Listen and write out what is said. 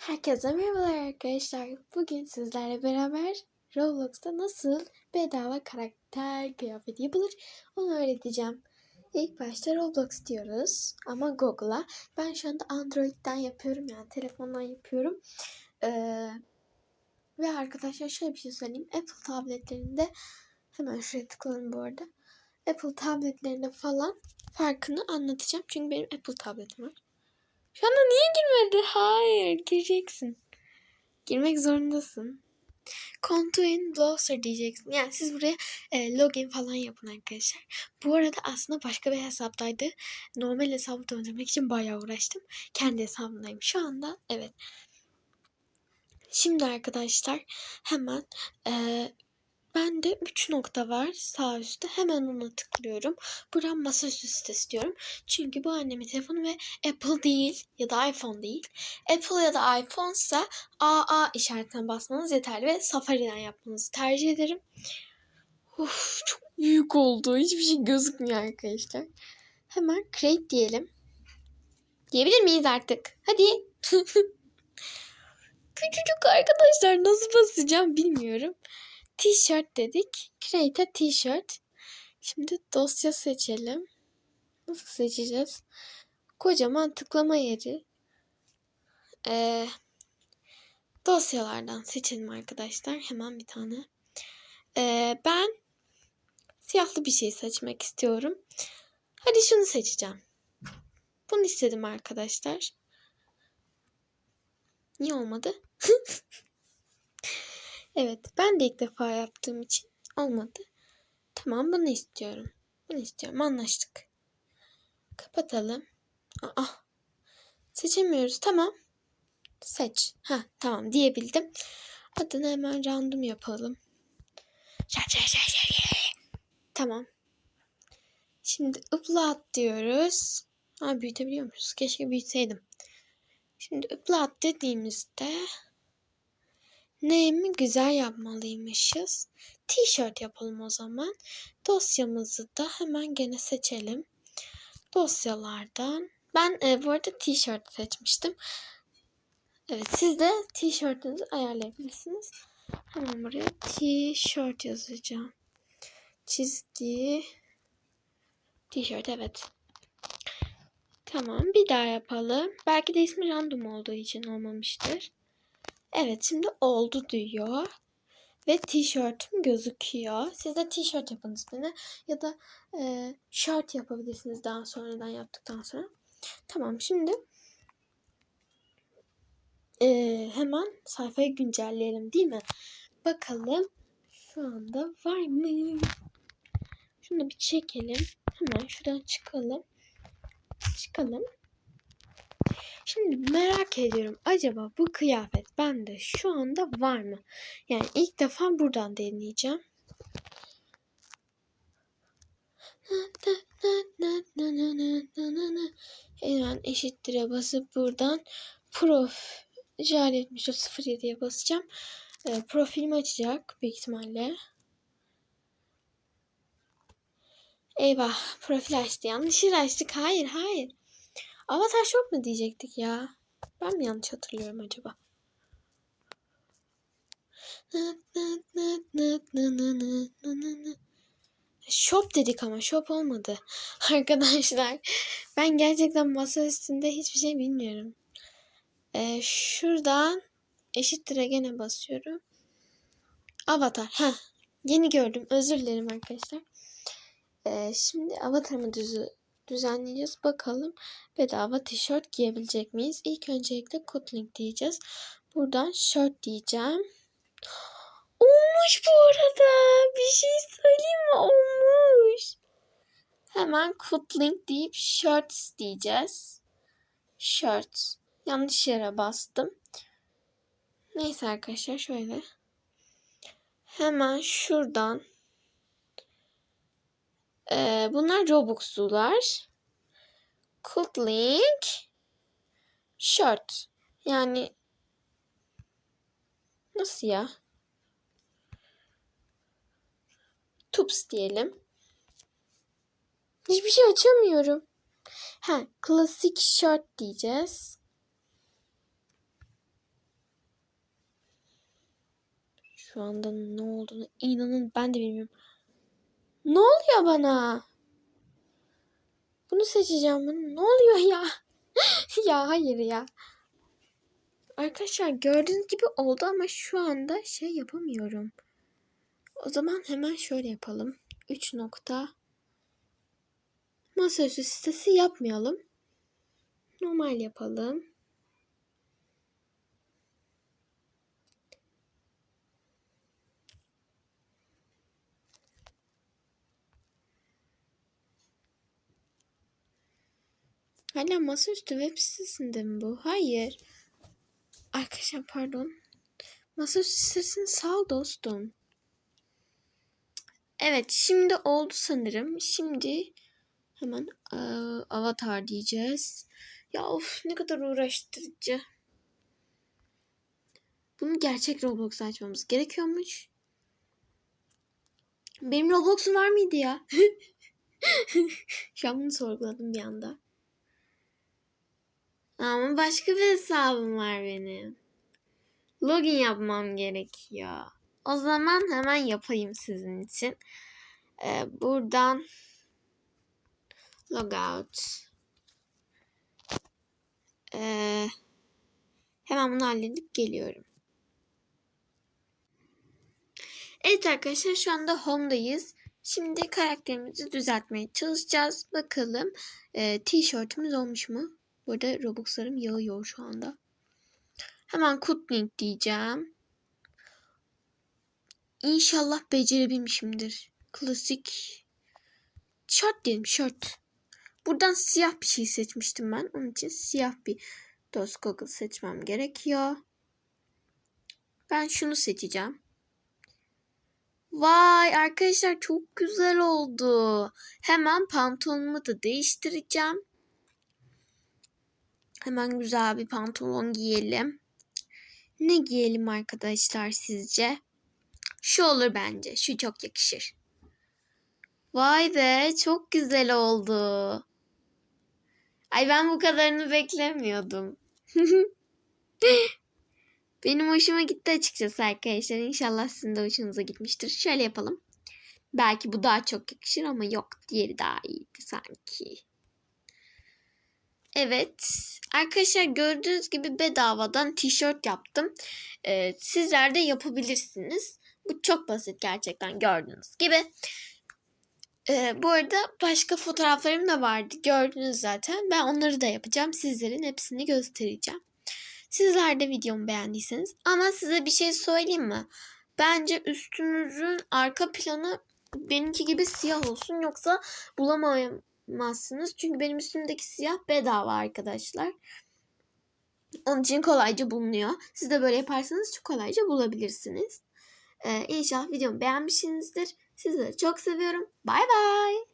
Herkese merhabalar arkadaşlar. Bugün sizlerle beraber Roblox'ta nasıl bedava karakter kıyafeti yapılır onu öğreteceğim. İlk başta Roblox diyoruz ama Google'a. Ben şu anda Android'den yapıyorum yani telefondan yapıyorum. Ee, ve arkadaşlar şöyle bir şey söyleyeyim. Apple tabletlerinde hemen şuraya tıklayalım bu arada. Apple tabletlerinde falan farkını anlatacağım. Çünkü benim Apple tabletim var. Şu anda niye girmedi? Hayır, gireceksin. Girmek zorundasın. Contoin Browser diyeceksin. Yani siz buraya e, login falan yapın arkadaşlar. Bu arada aslında başka bir hesaptaydı. Normal hesabı döndürmek için bayağı uğraştım. Kendi hesabımdayım şu anda. Evet. Şimdi arkadaşlar hemen e, Bende 3 nokta var sağ üstte. Hemen ona tıklıyorum. Buram masaüstü sitesi diyorum. Çünkü bu annemin telefonu ve Apple değil ya da iPhone değil. Apple ya da iPhone ise AA işaretine basmanız yeterli ve Safari'den yapmanızı tercih ederim. Of çok büyük oldu. Hiçbir şey gözükmüyor arkadaşlar. Hemen create diyelim. Diyebilir miyiz artık? Hadi. Küçücük arkadaşlar nasıl basacağım bilmiyorum. T-shirt dedik. Create a t-shirt. Şimdi dosya seçelim. Nasıl seçeceğiz? Kocaman tıklama yeri. Ee, dosyalardan seçelim arkadaşlar. Hemen bir tane. Ee, ben siyahlı bir şey seçmek istiyorum. Hadi şunu seçeceğim. Bunu istedim arkadaşlar. Niye olmadı? Evet ben de ilk defa yaptığım için olmadı. Tamam bunu istiyorum. Bunu istiyorum anlaştık. Kapatalım. Aa, seçemiyoruz tamam. Seç. Ha tamam diyebildim. Adını hemen random yapalım. Tamam. Şimdi upload diyoruz. Ha büyütebiliyor muyuz? Keşke büyütseydim. Şimdi upload dediğimizde Name'i güzel yapmalıymışız. T-shirt yapalım o zaman. Dosyamızı da hemen gene seçelim. Dosyalardan. Ben e, bu arada t-shirt seçmiştim. Evet siz de t-shirtinizi ayarlayabilirsiniz. Hemen buraya t-shirt yazacağım. Çizgi t-shirt evet. Tamam bir daha yapalım. Belki de ismi random olduğu için olmamıştır. Evet şimdi oldu diyor. Ve tişörtüm gözüküyor. Siz de tişört yapın üstüne. Ya da e, şort yapabilirsiniz daha sonradan yaptıktan sonra. Tamam şimdi e, hemen sayfayı güncelleyelim değil mi? Bakalım şu anda var mı? Şunu bir çekelim. Hemen şuradan çıkalım. Çıkalım. Şimdi merak ediyorum acaba bu kıyafet bende şu anda var mı? Yani ilk defa buradan deneyeceğim. Hemen eşittir'e basıp buradan prof o 07'ye basacağım. E, profilimi açacak büyük ihtimalle. Eyvah profil açtı. Yanlış yer açtık. Hayır hayır. Avatar Shop mu diyecektik ya? Ben mi yanlış hatırlıyorum acaba? Shop dedik ama shop olmadı. Arkadaşlar ben gerçekten masa üstünde hiçbir şey bilmiyorum. Ee, şuradan eşittir'e gene basıyorum. Avatar. Ha, yeni gördüm. Özür dilerim arkadaşlar. Ee, şimdi avatarımı düzü düzenleyeceğiz. Bakalım bedava tişört giyebilecek miyiz? İlk öncelikle Kotlink diyeceğiz. Buradan shirt diyeceğim. Olmuş bu arada. Bir şey söyleyeyim mi? Olmuş. Hemen Kotlink deyip shirts diyeceğiz. Shirt. Yanlış yere bastım. Neyse arkadaşlar şöyle. Hemen şuradan ee, bunlar Robux'lular. Cootlink Shirt. Yani nasıl ya? Tups diyelim. Hiçbir şey açamıyorum. Ha, klasik shirt diyeceğiz. Şu anda ne olduğunu inanın ben de bilmiyorum. Ne oluyor bana? Bunu seçeceğim. Bunu. Ne oluyor ya? ya hayır ya. Arkadaşlar gördüğünüz gibi oldu ama şu anda şey yapamıyorum. O zaman hemen şöyle yapalım. 3 nokta. Masaüstü sitesi yapmayalım. Normal yapalım. Hala masaüstü web sitesinde mi bu? Hayır. Arkadaşlar pardon. Masaüstü sitesini sal dostum. Evet şimdi oldu sanırım. Şimdi hemen e, avatar diyeceğiz. Ya of ne kadar uğraştırıcı. Bunu gerçek Roblox açmamız gerekiyormuş. Benim Roblox'um var mıydı ya? Şu an bunu sorguladım bir anda. Ama başka bir hesabım var benim. Login yapmam gerekiyor. O zaman hemen yapayım sizin için. Ee, buradan logout. Ee, hemen bunu halledip geliyorum. Evet arkadaşlar şu anda home'dayız. Şimdi karakterimizi düzeltmeye çalışacağız. Bakalım e, tişörtümüz olmuş mu? Burada Robux'larım yağıyor şu anda. Hemen Kutling diyeceğim. İnşallah becerebilmişimdir. Klasik şort diyelim şort. Buradan siyah bir şey seçmiştim ben. Onun için siyah bir Dost Google seçmem gerekiyor. Ben şunu seçeceğim. Vay arkadaşlar çok güzel oldu. Hemen pantolonumu da değiştireceğim. Hemen güzel bir pantolon giyelim. Ne giyelim arkadaşlar sizce? Şu olur bence. Şu çok yakışır. Vay be çok güzel oldu. Ay ben bu kadarını beklemiyordum. Benim hoşuma gitti açıkçası arkadaşlar. İnşallah sizin de hoşunuza gitmiştir. Şöyle yapalım. Belki bu daha çok yakışır ama yok. Diğeri daha iyiydi sanki. Evet. Arkadaşlar gördüğünüz gibi bedavadan tişört yaptım. Ee, sizler de yapabilirsiniz. Bu çok basit gerçekten gördüğünüz gibi. Ee, bu arada başka fotoğraflarım da vardı. Gördünüz zaten. Ben onları da yapacağım. Sizlerin hepsini göstereceğim. Sizler de videomu beğendiyseniz. Ama size bir şey söyleyeyim mi? Bence üstünüzün arka planı benimki gibi siyah olsun. Yoksa bulamazsınız. Çünkü benim üstümdeki siyah bedava arkadaşlar. Onun için kolayca bulunuyor. Siz de böyle yaparsanız çok kolayca bulabilirsiniz. Ee, inşallah videomu beğenmişsinizdir. Sizleri çok seviyorum. Bay bay.